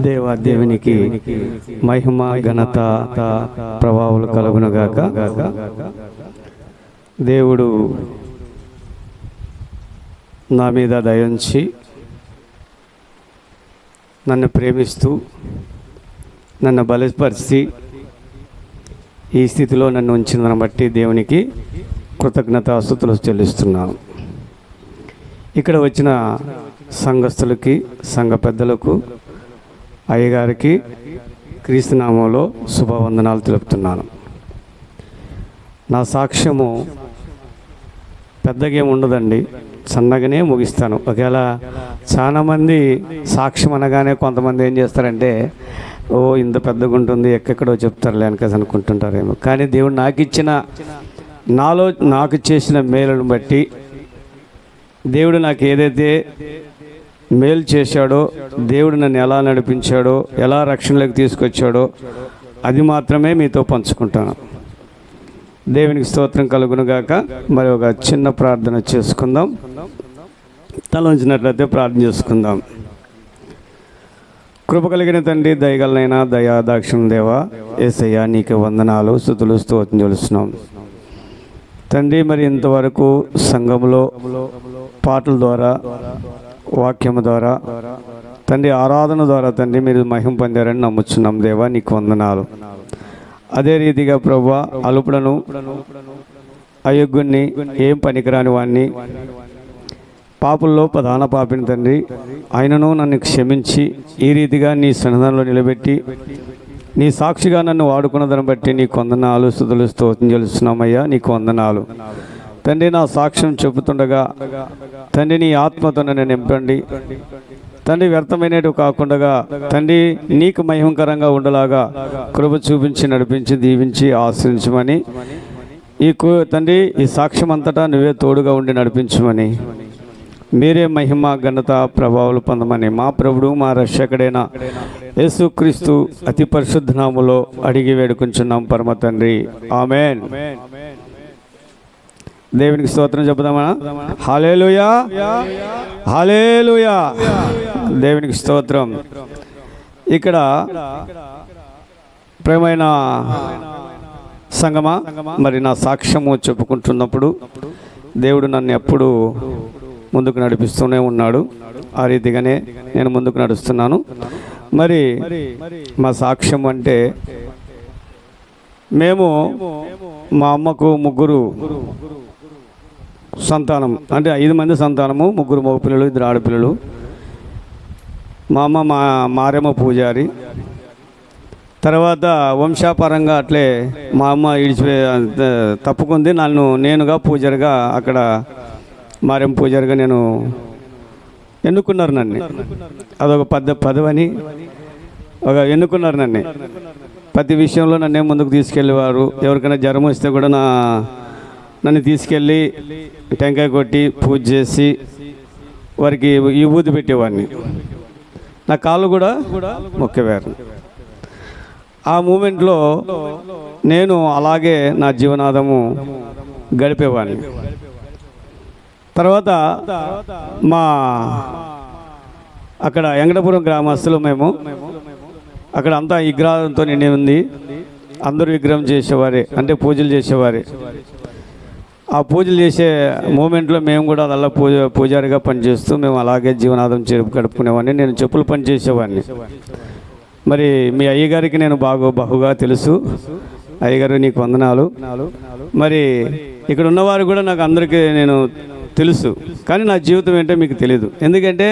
దేవ దేవునికి మహిమ ఘనత ప్రభావాలు కలుగును గాక దేవుడు నా మీద దయించి నన్ను ప్రేమిస్తూ నన్ను బలపరిచి ఈ స్థితిలో నన్ను ఉంచిన బట్టి దేవునికి కృతజ్ఞత చెల్లిస్తున్నాను. ఇక్కడ వచ్చిన సంఘస్థులకి సంఘ పెద్దలకు అయ్యగారికి క్రీస్తునామంలో శుభవందనాలు తెలుపుతున్నాను. నా సాక్ష్యము పెద్దగా ఉండదండి. సన్నగానే ముగిస్తాను. ఒకవేళ చాలామంది సాక్ష్యం అనగానే కొంతమంది ఏం చేస్తారంటే ఓ ఇంత పెద్దగా ఉంటుంది ఎక్కడెక్కడో చెప్తారులే అని అనుకుంటుంటారేమో. కానీ దేవుడు నాకు ఇచ్చిన నాలో నాకు చేసిన మేలును బట్టి దేవుడు నాకు ఏదైతే మేలు చేశాడో దేవుడు నన్ను ఎలా నడిపించాడో ఎలా రక్షణలోకి తీసుకొచ్చాడో అది మాత్రమే మీతో పంచుకుంటాను. దేవునికి స్తోత్రం కలుగునుగాక మరి ఒక చిన్న ప్రార్థన చేసుకుందాం. తల ఉంచినట్లయితే ప్రార్థన చేసుకుందాం. కృప కలిగిన తండ్రి దయగలనైనా దయా దాక్షిణ దేవ ఏసయ్యా నీకు వందనాలు స్థుతులు స్తోత్రం చూస్తున్నాం తండ్రి మరి ఇంతవరకు సంఘంలో పాటల ద్వారా వాక్యం ద్వారా తండ్రి ఆరాధన ద్వారా తండ్రి మీరు మహిం పొందారని నమ్ముచున్నాం దేవా నీకు వందనాలు. అదే రీతిగా ప్రభు అలుపులను అయోగ్యుణ్ణి ఏం పనికిరాని వాణ్ణి పాపుల్లో ప్రధాన పాపిని తండ్రి ఆయనను నన్ను క్షమించి ఈ రీతిగా నీ సన్నిధానంలో నిలబెట్టి నీ సాక్షిగా నన్ను వాడుకున్న దాన్ని బట్టి నీ వందనాలు స్థుతులు స్తోత్రం చెల్లుస్తున్నామయ్యా నీకు వందనాలు. తండ్రి నా సాక్ష్యం చెబుతుండగా తండ్రి నీ ఆత్మతో నన్ను నింపండి. తండ్రి వ్యర్థమైనట్టు కాకుండా తండ్రి నీకు మహిమకరంగా ఉండలాగా కృప చూపించి నడిపించి దీవించి ఆశ్రయించమని ఈ కు- తండ్రి ఈ సాక్ష్యం అంతటా నువ్వే తోడుగా ఉండి నడిపించమని మీరే మహిమ ఘనత ప్రభావాలు పొందమని మా ప్రభుడు మా రక్షకుడైన యేసుక్రీస్తు అతి పరిశుద్ధ నామలో అడిగి వేడుకుంటున్నాం పరమ తండ్రి. ఆమెన్. దేవునికి స్తోత్రం చెబుదామా? హలేలుయా హలేలుయా దేవునికి స్తోత్రం. ఇక్కడ ప్రేమైన సంగమా? మరి నా సాక్ష్యము చెప్పుకుంటున్నప్పుడు దేవుడు నన్ను ఎప్పుడు ముందుకు నడిపిస్తూనే ఉన్నాడు. ఆ రీతిగానే నేను ముందుకు నడుస్తున్నాను. మరి మా సాక్ష్యం అంటే మేము మా అమ్మకు ముగ్గురు సంతానం. అంటే ఐదు మంది సంతానము ముగ్గురు మగపిల్లలు ఇద్దరు ఆడపిల్లలు. మా అమ్మ మా మారేమ పూజారి. తర్వాత వంశాపరంగా అట్లే మా అమ్మ ఇడిచిపోయి తప్పుకుంది. నన్ను నేనుగా పూజారిగా అక్కడ మారేం పూజారిగా నేను ఎన్నుకున్నారు నన్ను. అదొక పద పదవని. ఒక ఎన్నుకున్నారు నన్ను. ప్రతి విషయంలో నన్నే ముందుకు తీసుకెళ్ళేవారు. ఎవరికైనా జ్వరం వస్తే కూడా నా నన్ను తీసుకెళ్ళి టెంకాయ కొట్టి పూజ చేసి వారికి ఈ పెట్టేవాడిని. నా కాళ్ళు కూడా మొక్కేవారు. ఆ మూమెంట్లో నేను అలాగే నా జీవనాధము గడిపేవాడిని. తర్వాత మా అక్కడ వెంకటపురం గ్రామస్తులు మేము అక్కడ అంతా విగ్రహంతో నిండి ఉంది. అందరూ విగ్రహం చేసేవారే అంటే పూజలు చేసేవారే. ఆ పూజలు చేసే మూమెంట్లో మేము కూడా అలా పూజ పూజారిగా పనిచేస్తూ మేము అలాగే జీవనాధం చే గడుపుకునేవాడిని. నేను చెప్పులు పనిచేసేవాడిని. మరి మీ అయ్యగారికి నేను బాగా బహుగా తెలుసు. అయ్యగారు నీకు వందనాలు. మరి ఇక్కడ ఉన్నవారు కూడా నాకు అందరికీ నేను తెలుసు. కానీ నా జీవితం ఏంటో మీకు తెలియదు ఎందుకంటే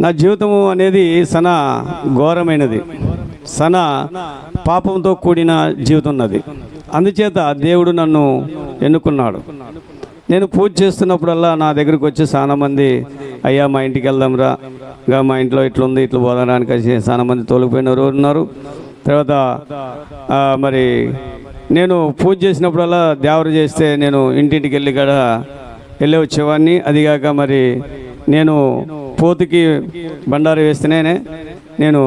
నా జీవితము అనేది సన ఘోరమైనది. సన పాపంతో కూడిన జీవితం ఉన్నది. అందుచేత దేవుడు నన్ను ఎన్నుకున్నాడు. నేను పూజ చేస్తున్నప్పుడల్లా నా దగ్గరికి వచ్చి చాలా మంది అయ్యా మా ఇంటికి వెళ్దాంరా ఇంకా మా ఇంట్లో ఇట్లుంది ఇట్లు ఇట్లా చాలా మంది తోలిపోయినారు ఉన్నారు తర్వాత మరి నేను పూజ చేసినప్పుడల్లా దేవరు చేస్తే నేను ఇంటింటికి వెళ్ళి కూడా వెళ్ళి వచ్చేవాడిని అదిగాక మరి నేను పోతుకి బండారు వేస్తేనే నేను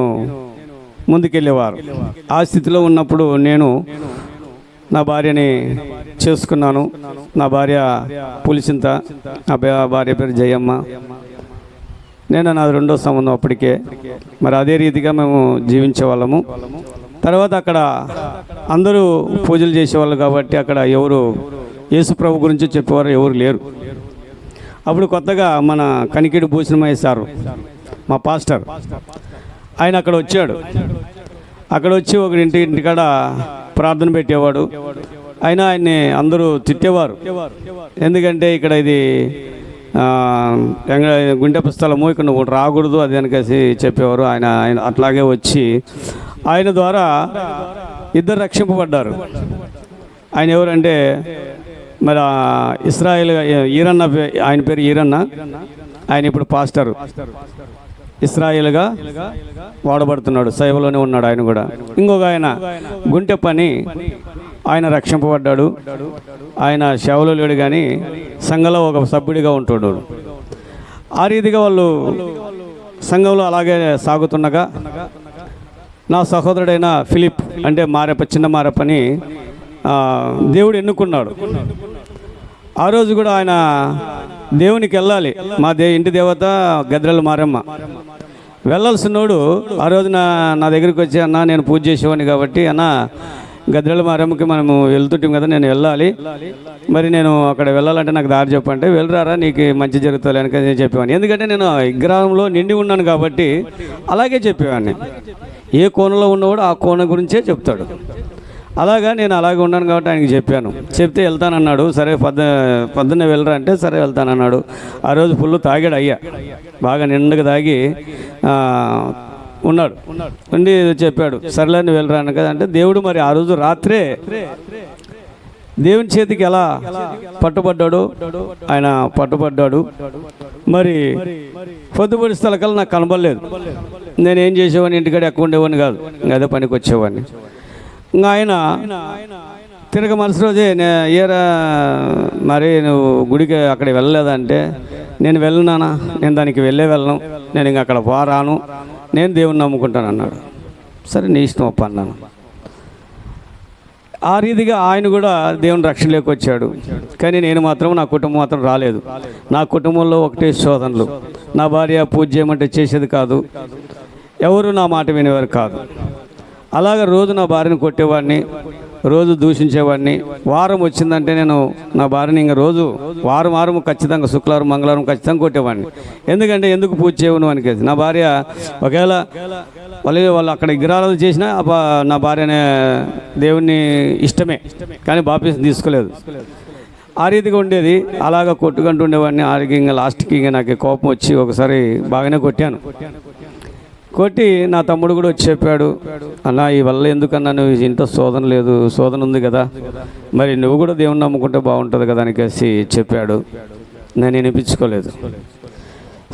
ముందుకెళ్ళేవారు. ఆ స్థితిలో ఉన్నప్పుడు నేను నా భార్యని చేసుకున్నాను. నా భార్య పులిసింత నా భార్య పేరు జయమ్మ. నేను నాది రెండో సంబంధం అప్పటికే. మరి అదే రీతిగా మేము జీవించే వాళ్ళము తర్వాత అక్కడ అందరూ పూజలు చేసేవాళ్ళు కాబట్టి అక్కడ ఎవరు యేసుప్రభు గురించి చెప్పేవారు ఎవరు లేరు. అప్పుడు కొత్తగా మన కనికిడి భూషణమయ్య సారు మా పాస్టర్. ఆయన అక్కడ వచ్చాడు. అక్కడ వచ్చి ఒక ఇంటి ఇంటికాడ ప్రార్థన పెట్టేవాడు. అయినా ఆయన్ని అందరూ తిట్టేవారు. ఎందుకంటే ఇక్కడ ఇది ఆ, స్థలము ఇక్కడ నువ్వు రాకూడదు అది వెనకేసి చెప్పేవారు. ఆయన ఆయన అట్లాగే వచ్చి ఆయన ద్వారా ఇద్దరు రక్షింపబడ్డారు. ఆయన ఎవరంటే మరి ఆ ఇస్రాయేల్ ఈరన్న పే- ఆయన పేరు ఈరన్న. ఆయన ఇప్పుడు పాస్టర్. ఇస్రాయేల్గా వాడబడుతున్నాడు. సేవలోనే ఉన్నాడు ఆయన కూడా. ఇంకొక ఆయన గుంటె పని ఆయన రక్షింపబడ్డాడు. ఆయన సేవలో లేడు కానీ సంఘంలో ఒక సభ్యుడిగా ఉంటాడు ఆ రీతిగా వాళ్ళు సంఘంలో అలాగే సాగుతుండగా నా సహోదరుడైన ఫిలిప్ అంటే మారెప్ప చిన్న మారెప్పని దేవుడు ఎన్నుకున్నాడు. ఆ రోజు కూడా ఆయన దేవునికి వెళ్ళాలి. మా దే ఇంటి దేవత గద్రల మారమ్మ. వెళ్ళాల్సినోడు ఆ రోజున నా దగ్గరికి వచ్చి అన్న నేను పూజ చేసేవాడిని కాబట్టి అన్న గద్రెల మారమ్మకి మనము వెళ్తుంటాం కదా నేను వెళ్ళాలి. మరి నేను అక్కడ వెళ్ళాలంటే నాకు దారి చెప్పంటే వెళ్ళరారా నీకు మంచి జరుగుతుంది అని నేను చెప్పేవాడిని. ఎందుకంటే నేను విగ్రహంలో నిండి ఉన్నాను కాబట్టి అలాగే చెప్పేవాడిని. ఏ కోణంలో ఉన్నవాడు ఆ కోణం గురించే చెప్తాడు. అలాగా నేను అలాగే ఉన్నాను కాబట్టి ఆయనకి చెప్పాను. చెప్తే వెళ్తానన్నాడు. సరే పద్ద పొద్దున్నే వెళ్ళరా అంటే సరే వెళ్తానన్నాడు. ఆ రోజు ఫుల్ తాగాడు అయ్యా. బాగా నిండుగా తాగి ఉన్నాడు. ఉండి చెప్పాడు సర్లేని వెళ్ళరా అన్న కదా అంటే దేవుడు మరి ఆ రోజు రాత్రే దేవుని చేతికి ఎలా పట్టుబడ్డాడు? ఆయన పట్టుబడ్డాడు. మరి పొద్దుపడి స్థలకల్లా నాకు కనబడలేదు. నేనేం చేసేవాడిని? ఇంటికాడ ఎక్కువ ఉండేవాడిని కాదు. అదే పనికి వచ్చేవాడిని. ఇంకా ఆయన తిరగ మనసు రోజే ఏరా మరి నువ్వు గుడికి అక్కడ వెళ్ళలేదంటే నేను వెళ్ళినానా నేను దానికి వెళ్ళే వెళ్ళను నేను ఇంక అక్కడ పోరాను నేను దేవుని నమ్ముకుంటాను అన్నాడు. సరే నీ ఇష్టం అప్ప అన్నాను. ఆ రీతిగా ఆయన కూడా దేవుని రక్షణలోకి వచ్చాడు. కానీ నేను మాత్రం నా కుటుంబం మాత్రం రాలేదు. నా కుటుంబంలో ఒకటే శోధనలు. నా భార్య పూజ చేయమంటే చేసేది కాదు. ఎవరు నా మాట వినేవారు కాదు. అలాగ రోజు నా భార్యను కొట్టేవాడిని రోజు దూషించేవాడిని. వారం వచ్చిందంటే నేను నా భార్యని ఇంకా రోజు వారం వారం ఖచ్చితంగా శుక్రవారం మంగళవారం ఖచ్చితంగా కొట్టేవాడిని. ఎందుకంటే ఎందుకు పూజ చేయను అనికేది. నా భార్య ఒకవేళ వాళ్ళు వాళ్ళు అక్కడ విగ్రహాలు చేసినా నా భార్య అనే దేవుణ్ణి ఇష్టమే. కానీ బాప్తీసం తీసుకోలేదు. ఆ రీతిగా ఉండేది. అలాగా కొట్టుకుంటూ ఉండేవాడిని. ఆరికి ఇంకా లాస్ట్కి ఇంకా నాకు కోపం వచ్చి ఒకసారి బాగానే కొట్టాను. కొట్టి నా తమ్ముడు కూడా వచ్చి చెప్పాడు అన్న ఈ వల్ల ఎందుకన్నా నువ్వు ఇంట్లో శోధన లేదు శోధన ఉంది కదా. మరి నువ్వు కూడా దేవుని నమ్ముకుంటే బాగుంటుంది కదా అనికేసి చెప్పాడు. నేను వినిపించుకోలేదు.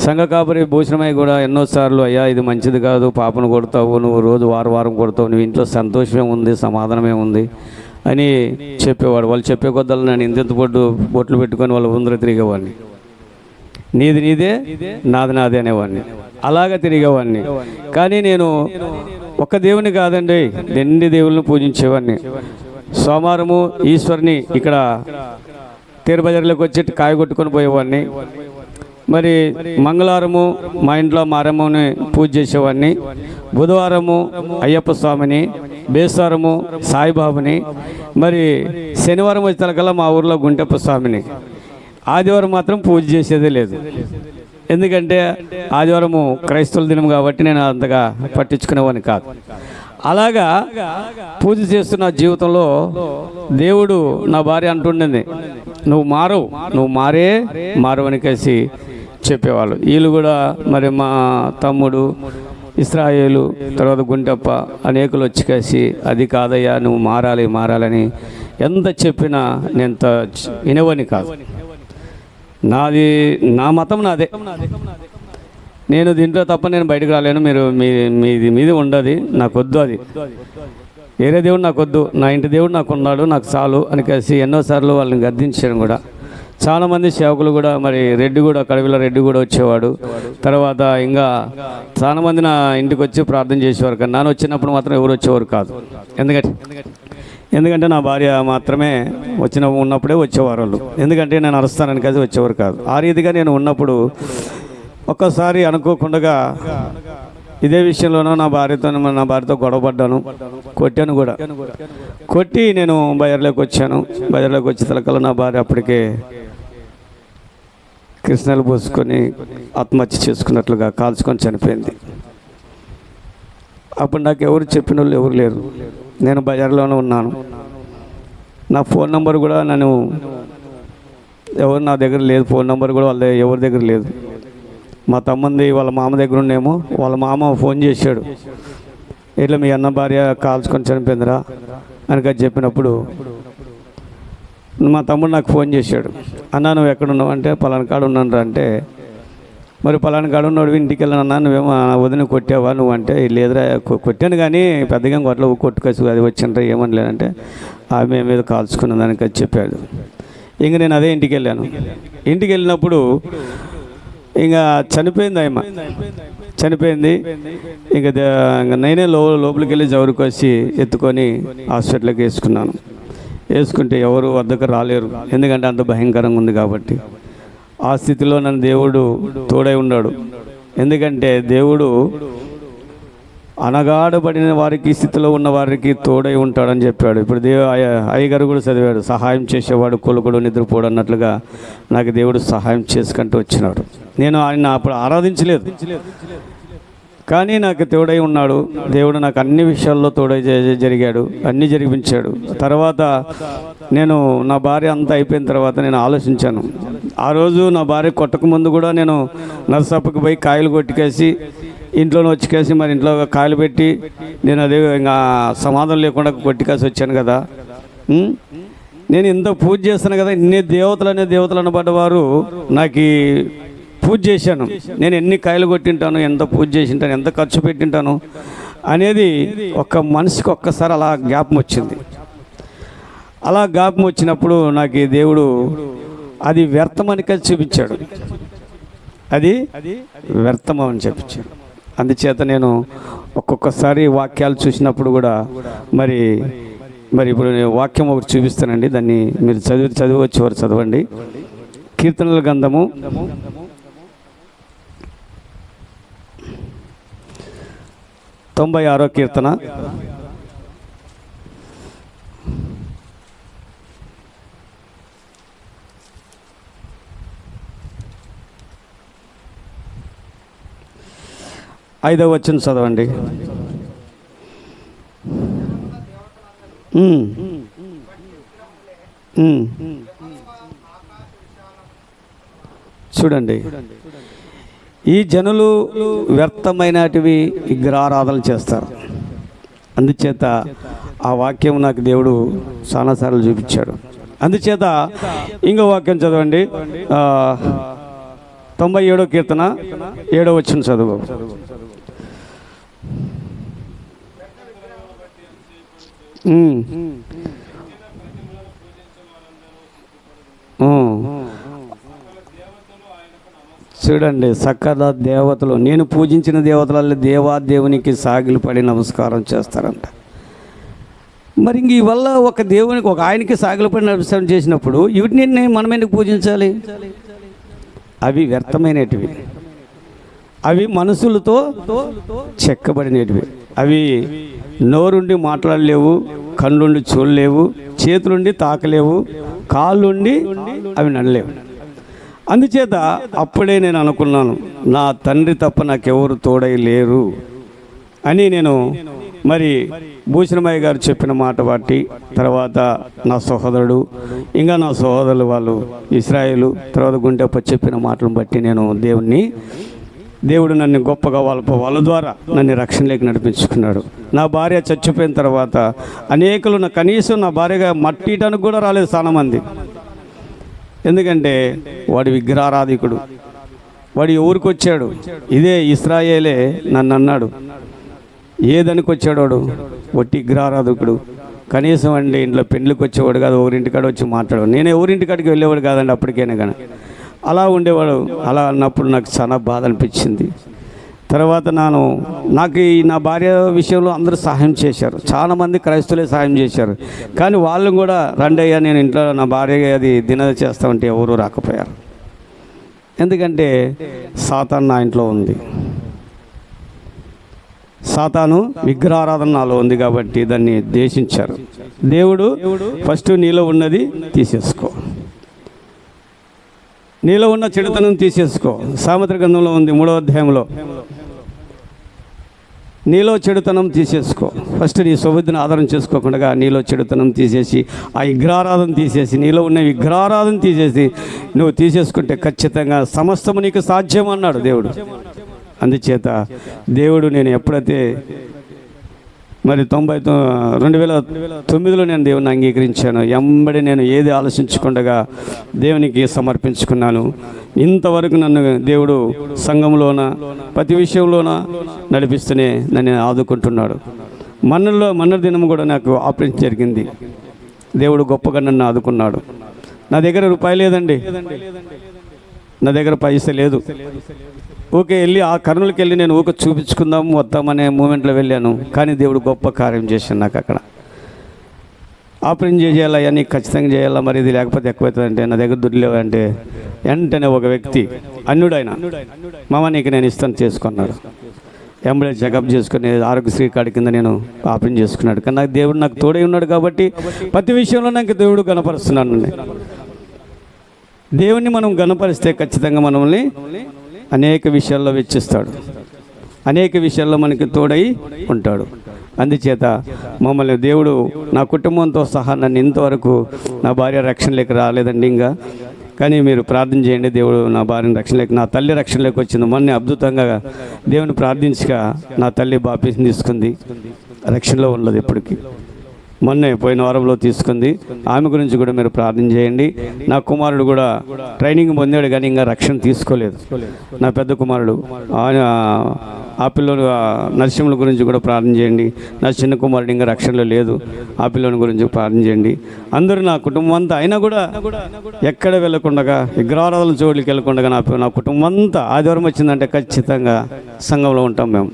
సంఘ కాపరి భూషణమయ్య కూడా ఎన్నోసార్లు అయ్యా ఇది మంచిది కాదు పాపను కొడతావు నువ్వు రోజు వారం వారం కొడతావు నువ్వు ఇంట్లో సంతోషమే ఉంది సమాధానమే ఉంది అని చెప్పేవాడు. వాళ్ళు చెప్పే కొద్దలు నేను ఇంత పొట్టు బొట్లు పెట్టుకొని వాళ్ళ ముందర తిరిగేవాడిని. నీది నీదే నాది నాదే అనేవాడిని. అలాగా తిరిగేవాడిని. కానీ నేను ఒక్క దేవుని కాదండి రెండు దేవుళ్ళని పూజించేవాడిని. సోమవారము ఈశ్వరుని ఇక్కడ తీరుబజార్లోకి వచ్చి కాయగొట్టుకొని పోయేవాడిని. మరి మంగళవారము మా ఇంట్లో మారమ్మని పూజ చేసేవాడిని. బుధవారము అయ్యప్ప స్వామిని బేస్వారము సాయిబాబుని మరి శనివారం వచ్చేకల్లా మా ఊర్లో గుంటప్ప స్వామిని. ఆదివారం మాత్రం పూజ చేసేదే లేదు. ఎందుకంటే ఆదివారము క్రైస్తవుల దినం కాబట్టి నేను అంతగా పట్టించుకునేవాడిని కాదు. అలాగా పూజ చేస్తున్న జీవితంలో దేవుడు నా భార్య అంటుండింది నువ్వు మారవు నువ్వు మారే మారవని కలిసి చెప్పేవాళ్ళు. వీళ్ళు కూడా మరి మా తమ్ముడు ఇస్రాయేలు తర్వాత గుంటప్ప అనేకులు వచ్చి కలిసి అది కాదయ్యా నువ్వు మారాలి మారాలని ఎంత చెప్పినా నేను వినవని కాదు. నాది నా మతం నాదే. నేను దీంట్లో తప్ప నేను బయటకు రాలేను. మీరు మీ మీది మీది ఉండదు. నాకు వద్దు అది. వేరే దేవుడు నాకు వద్దు. నా ఇంటి దేవుడు నాకు ఉన్నాడు. నాకు చాలు అని కలిసి ఎన్నోసార్లు వాళ్ళని గద్దించాను కూడా. చాలామంది సేవకులు కూడా మరి రెడ్డి కూడా కడవిల రెడ్డి కూడా వచ్చేవాడు. తర్వాత ఇంకా చాలామంది నా ఇంటికి వచ్చి ప్రార్థన చేసేవారు కానీ నాన్న వచ్చినప్పుడు మాత్రం ఎవరు వచ్చేవారు కాదు. ఎందుకంటే ఎందుకంటే నా భార్య మాత్రమే వచ్చిన ఉన్నప్పుడే వచ్చేవారు వాళ్ళు ఎందుకంటే నేను అరుస్తానని కలిసి వచ్చేవారు కాదు. ఆ రీతిగా నేను ఉన్నప్పుడు ఒక్కసారి అనుకోకుండా ఇదే విషయంలోనూ నా భార్యతో నా భార్యతో గొడవపడ్డాను కొట్టాను కూడా. కొట్టి నేను బయర్లోకి వచ్చాను. బయర్లోకి వచ్చే తలకల నా భార్య అప్పటికే కృష్ణలు పోసుకొని ఆత్మహత్య చేసుకున్నట్లుగా కాల్చుకొని చనిపోయింది. అప్పుడు నాకు ఎవరు చెప్పిన వాళ్ళు ఎవరు లేరు. నేను బజార్లోనే ఉన్నాను. నా ఫోన్ నెంబర్ కూడా నన్ను ఎవరు నా దగ్గర లేదు. ఫోన్ నెంబర్ కూడా వాళ్ళ ఎవరి దగ్గర లేదు. మా తమ్ముంది వాళ్ళ మామ దగ్గర ఉండేమో వాళ్ళ మామ ఫోన్ చేశాడు. ఇట్లా మీ అన్న భార్య కాల్చుకొని చనిపోయిందిరా అని అది చెప్పినప్పుడు మా తమ్ముడు నాకు ఫోన్ చేశాడు. అన్న నువ్వు ఎక్కడున్నావు అంటే పలానా కాడ ఉన్నాను రా అంటే మరి పలానా కాడ ఇంటికి వెళ్ళాను నువ్వేమో వదిన కొట్టావా నువ్వు? అంటే లేదురా కొట్టాను కానీ పెద్దగా కొట్ల కొట్టుకొచ్చు అది వచ్చిండ్రా ఏమని లేదంటే ఆమె మీద కాల్చుకున్న దానికి అది చెప్పాడు. ఇంక నేను అదే ఇంటికి వెళ్ళాను ఇంటికి వెళ్ళినప్పుడు ఇంకా చనిపోయింది ఆయమ్మ చనిపోయింది. ఇంకా ఇంకా నేనే లో లోపలికి వెళ్ళి జవరుకొచ్చి ఎత్తుకొని హాస్పిటల్కి వేసుకున్నాను. వేసుకుంటే ఎవరు వద్దకు రాలేరు. ఎందుకంటే అంత భయంకరంగా ఉంది కాబట్టి. ఆ స్థితిలో నన్ను దేవుడు తోడై ఉన్నాడు. ఎందుకంటే దేవుడు అనగాడబడిన వారికి స్థితిలో ఉన్న వారికి తోడై ఉంటాడని చెప్పాడు. ఇప్పుడు దేవు అయ్య- అయ్యగారు కూడా చదివాడు సహాయం చేసేవాడు కొలుకుడు నిద్రపోడు అన్నట్లుగా నాకు దేవుడు సహాయం చేసుకుంటూ వచ్చినాడు. నేను ఆయన అప్పుడు ఆరాధించలేదు. కానీ నాకు తోడై ఉన్నాడు. దేవుడు నాకు అన్ని విషయాల్లో తోడై జరిగాడు. అన్ని జరిపించాడు. తర్వాత నేను నా భార్య అంతా అయిపోయిన తర్వాత నేను ఆలోచించాను. ఆ రోజు నా భార్య కొట్టక ముందు కూడా నేను నర్సప్పకి పోయి కాయలు కొట్టుకేసి ఇంట్లోనే వచ్చికేసి మరి ఇంట్లో కాయలు పెట్టి నేను అదే ఇంకా సమాధానం లేకుండా కొట్టికేసి వచ్చాను కదా. నేను ఇంత పూజ చేస్తాను కదా. ఇన్ని దేవతలు అనే దేవతలు అనబడ్డవారు. నాకు పూజ చేశాను. నేను ఎన్ని కాయలు కొట్టింటాను ఎంత పూజ చేసింటాను ఎంత ఖర్చు పెట్టింటాను అనేది ఒక మనసుకి ఒక్కసారి అలా జ్ఞాపం వచ్చింది. అలా జ్ఞాపం వచ్చినప్పుడు నాకు ఈ దేవుడు అది వ్యర్థమని కలిసి చూపించాడు. అది వ్యర్థమం అని చెప్పించాడు అందుచేత నేను ఒక్కొక్కసారి వాక్యాలు చూసినప్పుడు కూడా మరి మరి ఇప్పుడు నేను వాక్యం ఒకటి చూపిస్తానండి. దాన్ని మీరు చదివి చదివచ్చు వచ్చేవారు చదవండి. కీర్తనల గంధము తొంభై ఆరో కీర్తన. ఐదవ వచ్చిన చదవండి. చూడండి. ఈ జనులు వ్యర్థమైనటివి విగ్రహారాధన చేస్తారు అందుచేత ఆ వాక్యం నాకు దేవుడు చాలాసార్లు చూపించాడు అందుచేత ఇంకో వాక్యం చదవండి తొంభై ఏడో కీర్తన ఏడో వచ్చిన చదువు ఉమ్. ఉమ్. చూడండి సకల దేవతలు నేను పూజించిన దేవతలలో దేవాదేవునికి సాగిలు పడి నమస్కారం చేస్తారంట. మరి ఇంక వల్ల ఒక దేవునికి ఒక ఆయనకి సాగిలు పడి నమస్కారం చేసినప్పుడు వీటిని మనం ఎందుకు పూజించాలి? అవి వ్యర్థమైనటివి. అవి మనసులతో చెక్కబడినటివి. అవి నోరుండి మాట్లాడలేవు కళ్ళుండి చూడలేవు చేతులుండి తాకలేవు కాళ్ళుండి అవి నడలేవు. అందుచేత అప్పుడే నేను అనుకున్నాను నా తండ్రి తప్ప నాకెవరు తోడై లేరు అని నేను మరి భూషణమయ్య గారు చెప్పిన మాట బట్టి తర్వాత నా సహోదరుడు ఇంకా నా సహోదరులు వాళ్ళు ఇస్రాయేలు తర్వాత గుండెప్ప చెప్పిన మాటలను బట్టి నేను దేవుణ్ణి దేవుడు నన్ను గొప్పగా వాళ్ళ వాళ్ళ ద్వారా నన్ను రక్షణలోకి నడిపించుకున్నాడు. నా భార్య చచ్చిపోయిన తర్వాత అనేకులు నా కనీసం నా భార్యగా మట్టిటానికి కూడా రాలేదు చాలా మంది. ఎందుకంటే వాడు విగ్రహారాధికుడు. వాడు ఊరికొచ్చాడు ఇదే ఇస్రాయేలే నన్ను అన్నాడు ఏదనికొచ్చాడోడు? ఒట్టి విగ్రహారాధకుడు. కనీసం అండి ఇంట్లో పెండ్లికి వచ్చేవాడు కాదు ఒకరింటికాడ వచ్చి మాట్లాడు నేను ఎవరింటికాడికి వెళ్ళేవాడు కాదండి అప్పటికైనా కానీ అలా ఉండేవాడు. అలా అన్నప్పుడు నాకు చాలా బాధ అనిపించింది. తర్వాత నేను నాకు ఈ నా భార్య విషయంలో అందరూ సహాయం చేశారు. చాలామంది క్రైస్తవులే సహాయం చేశారు. కానీ వాళ్ళు కూడా రండి అయ్యా నేను ఇంట్లో నా భార్య అది దిన చేస్తామంటే ఎవరు రాకపోయారు. ఎందుకంటే సాతాన్ నా ఇంట్లో ఉంది. సాతాను విగ్రహారాధన నాలో ఉంది కాబట్టి దాన్ని దేశించారు దేవుడు ఫస్ట్ నీలో ఉన్నది తీసేసుకో. నీలో ఉన్న చెడుతనం తీసేసుకో. సామత్ర గ్రంథంలో ఉంది మూడో అధ్యాయంలో. నీలో చెడుతనం తీసేసుకో. ఫస్ట్ నీ సౌబుద్ధిని ఆధారం చేసుకోకుండా నీలో చెడుతనం తీసేసి ఆ విగ్రహారాధన తీసేసి నీలో ఉన్న విగ్రహారాధన తీసేసి నువ్వు తీసేసుకుంటే ఖచ్చితంగా సమస్తము నీకు సాధ్యం అన్నాడు దేవుడు. అందుచేత దేవుడు నేను ఎప్పుడైతే మరి తొంభై రెండు వేల తొమ్మిదిలో నేను దేవుని అంగీకరించాను. ఎంబడి నేను ఏది ఆలోచించకుండా దేవునికి సమర్పించుకున్నాను. ఇంతవరకు నన్ను దేవుడు సంఘంలోన ప్రతి విషయంలోన నడిపిస్తూనే నన్ను ఆదుకుంటున్నాడు. మన్నలో మన్న దినం కూడా నాకు ఆపరేషన్ జరిగింది. దేవుడు గొప్పగా నన్ను ఆదుకున్నాడు. నా దగ్గర రూపాయి లేదండి. నా దగ్గర పైస లేదు. ఊకే వెళ్ళి ఆ కర్నూలుకి వెళ్ళి నేను ఊక చూపించుకుందాం వద్దామనే మూమెంట్లో వెళ్ళాను. కానీ దేవుడు గొప్ప కార్యం చేశాను నాకు అక్కడ. ఆపరేషన్ చేయాలా అవన్నీ ఖచ్చితంగా చేయాలా మరి ఇది లేకపోతే ఎక్కువైతుందంటే నా దగ్గర దుడ్లేవు అంటే వెంటనే ఒక వ్యక్తి అన్యుడైన మామ నీకు నేను ఇస్తాను చేసుకున్నాడు ఎంబడే చెకప్ చేసుకుని ఆరోగ్యశ్రీ కార్డు కింద నేను ఆపరేషన్ చేసుకున్నాడు. కానీ నాకు దేవుడు నాకు తోడై ఉన్నాడు కాబట్టి ప్రతి విషయంలో నాకు దేవుడు కనపరుస్తున్నాను దేవుణ్ణి మనం గనపరిస్తే ఖచ్చితంగా మనల్ని అనేక విషయాల్లో వెచ్చిస్తాడు. అనేక విషయాల్లో మనకి తోడై ఉంటాడు. అందుచేత మమ్మల్ని దేవుడు నా కుటుంబంతో సహా నన్ను ఇంతవరకు నా భార్య రక్షణలోకి రాలేదండి ఇంకా. కానీ మీరు ప్రార్థన చేయండి దేవుడు నా భార్యను రక్షణలోకి నా తల్లి రక్షణలోకి వచ్చింది. మొన్న అద్భుతంగా దేవుని ప్రార్థించగా నా తల్లి బాప్తీసం తీసుకుంది. రక్షణలో ఉన్నది ఇప్పటికీ మొన్నే పోయిన వారంలో తీసుకుంది. ఆమె గురించి కూడా మీరు ప్రార్థన చేయండి. నా కుమారుడు కూడా ట్రైనింగ్ పొందాడు కానీ ఇంకా రక్షణ తీసుకోలేదు. నా పెద్ద కుమారుడు ఆయన ఆ పిల్లలు నరసింహుల గురించి కూడా ప్రార్థన చేయండి. నా చిన్న కుమారుడు ఇంకా రక్షణలో లేదు. ఆ పిల్లని గురించి ప్రార్థన చేయండి. అందరూ నా కుటుంబం అంతా అయినా కూడా ఎక్కడ వెళ్ళకుండా విగ్రహారాధన చోట్లకి వెళ్ళకుండా నా నా కుటుంబం అంతా ఆదివారం వచ్చిందంటే ఖచ్చితంగా సంఘంలో ఉంటాం మేము.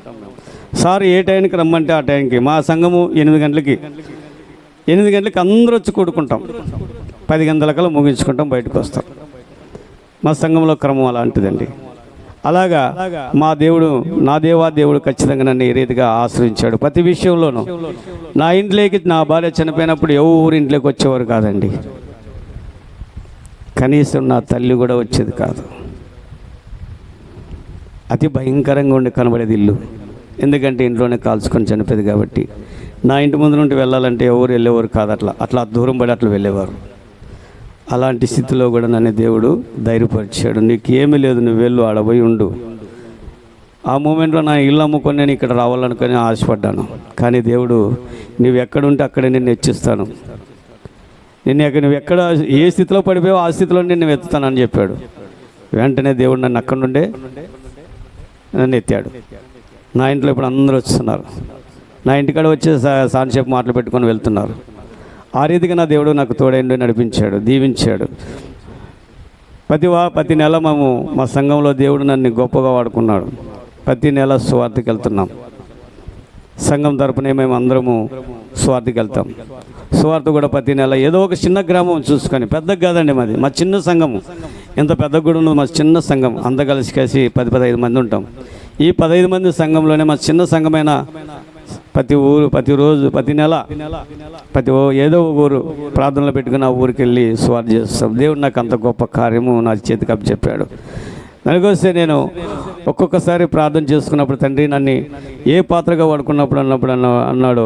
సార్ ఏ టైంకి రమ్మంటే ఆ టైంకి. మా సంఘము ఎనిమిది గంటలకి ఎనిమిది గంటలకు అందరూ వచ్చి కూడుకుంటాం. పది గంటలకల్లా ముగించుకుంటాం బయటకు వస్తాం. మా సంఘంలో క్రమం అలాంటిదండి. అలాగా మా దేవుడు నా దేవా దేవుడు ఖచ్చితంగా నన్ను ఈ రీతిగా ఆశ్రయించాడు. ప్రతి విషయంలోనూ నా ఇంట్లోకి నా భార్య చనిపోయినప్పుడు ఎవరు ఇంట్లోకి వచ్చేవారు కాదండి. కనీసం నా తల్లి కూడా వచ్చేది కాదు. అతి భయంకరంగా ఉండి కనబడేది ఇల్లు. ఎందుకంటే ఇంట్లోనే కాల్చుకొని చనిపోయింది కాబట్టి. నా ఇంటి ముందు నుండి వెళ్ళాలంటే ఎవరు వెళ్ళేవారు కాదు అట్లా. అట్లా దూరం పడి అట్లా వెళ్ళేవారు. అలాంటి స్థితిలో కూడా నన్ను దేవుడు ధైర్యపరిచాడు. నీకు ఏమీ లేదు నువ్వు వెళ్ళు ఆడపోయి ఉండు. ఆ మూమెంట్లో నా ఇల్లు అమ్ముకొని నేను ఇక్కడ రావాలనుకొని ఆశపడ్డాను. కానీ దేవుడు నువ్వు ఎక్కడుంటే అక్కడే నేను హెచ్చిస్తాను. నేను ఎక్కడ నువ్వు ఎక్కడ ఏ స్థితిలో పడిపోయావు ఆ స్థితిలో నిన్ను ఎత్తుతానని చెప్పాడు. వెంటనే దేవుడు నన్ను అక్కడి నుండే నన్ను ఎత్తాడు. నా ఇంట్లో ఇప్పుడు అందరూ వస్తున్నారు. నా ఇంటికాడ వచ్చి సా- సాన్సేపు మాటలు పెట్టుకొని వెళ్తున్నారు. ఆ రీతిగా నా దేవుడు నాకు తోడైండి నడిపించాడు దీవించాడు. ప్రతి వా ప్రతి నెల మేము మా సంఘంలో దేవుడు నన్ను గొప్పగా వాడుకున్నాడు. ప్రతి నెల స్వార్థకి వెళ్తున్నాం. సంఘం తరపునే మేము అందరము స్వార్థకి వెళ్తాం. స్వార్థ కూడా ప్రతి నెల ఏదో ఒక చిన్న గ్రామం చూసుకొని పెద్ద కాదండి మాది. మా చిన్న సంఘము. ఎంత పెద్ద కూడా ఉన్నది మా చిన్న సంఘం. అంత కలిసి కలిసి పది పదహైదు మంది ఉంటాం. ఈ పదహైదు మంది సంఘంలోనే మా చిన్న సంఘమైన ప్రతి ఊరు ప్రతిరోజు ప్రతి నెల ప్రతి ఓ- ఏదో ఒక ఊరు ప్రార్థనలు పెట్టుకుని ఆ ఊరికి వెళ్ళి స్వార్థ చేస్తాం. దేవుడు నాకు అంత గొప్ప కార్యము నా చేతికి అప్పు చెప్పాడు. నలుగొస్తే నేను ఒక్కొక్కసారి ప్రార్థన చేసుకున్నప్పుడు తండ్రి నన్ను ఏ పాత్రగా వాడుకున్నప్పుడు అన్నప్పుడు అన్న అన్నాడు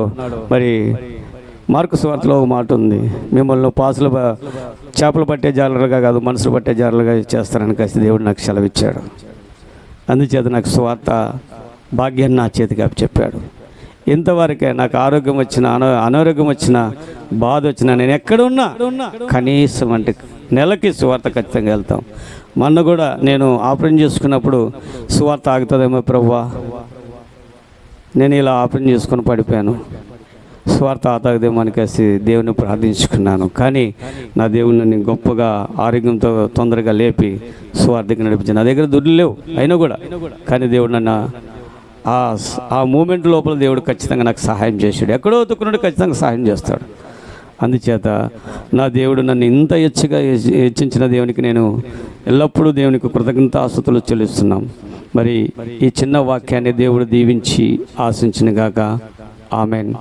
మరి మార్కు స్వార్థలో ఒక మాట ఉంది. మిమ్మల్ని పాసులు ప- చేపలు పట్టే జాలరుగా కాదు మనసులు పట్టే జాలరుగా చేస్తారని కలిసి దేవుడు నాకు సెలవిచ్చాడు. అందుచేత నాకు స్వార్థ భాగ్యాన్ని నా చేతికి చెప్పాడు. ఇంతవరకే నాకు ఆరోగ్యం వచ్చిన అనా అనారోగ్యం వచ్చిన బాధ వచ్చినా నేను ఎక్కడ ఉన్నా కనీసం అంటే నెలకి సువార్త ఖచ్చితంగా వెళ్తాం. మొన్న కూడా నేను ఆపరేషన్ చేసుకున్నప్పుడు సువార్త ఆగుతుందేమో ప్రవ్వా నేను ఇలా ఆపరేషన్ చేసుకుని పడిపోయాను. స్వార్థ ఆతాగదేమో అనికేసి దేవుని ప్రార్థించుకున్నాను. కానీ నా దేవుని నన్ను గొప్పగా ఆరోగ్యంతో తొందరగా లేపి స్వార్థకి నడిపించాను. నా దగ్గర దుడ్లు లేవు అయినా కూడా. కానీ దేవుడు నన్ను ఆ ఆ మూమెంట్ లోపల దేవుడు ఖచ్చితంగా నాకు సహాయం చేశాడు. ఎక్కడో తుక్కున్నాడు ఖచ్చితంగా సహాయం చేస్తాడు. అందుచేత నా దేవుడు నన్ను ఇంత హెచ్చుగా హెచ్చించిన దేవునికి నేను ఎల్లప్పుడూ దేవునికి కృతజ్ఞత ఆస్తుతులు చెల్లిస్తున్నాం. మరి ఈ చిన్న వాక్యాన్ని దేవుడు దీవించి ఆశించిన గాక. ఆమెన్.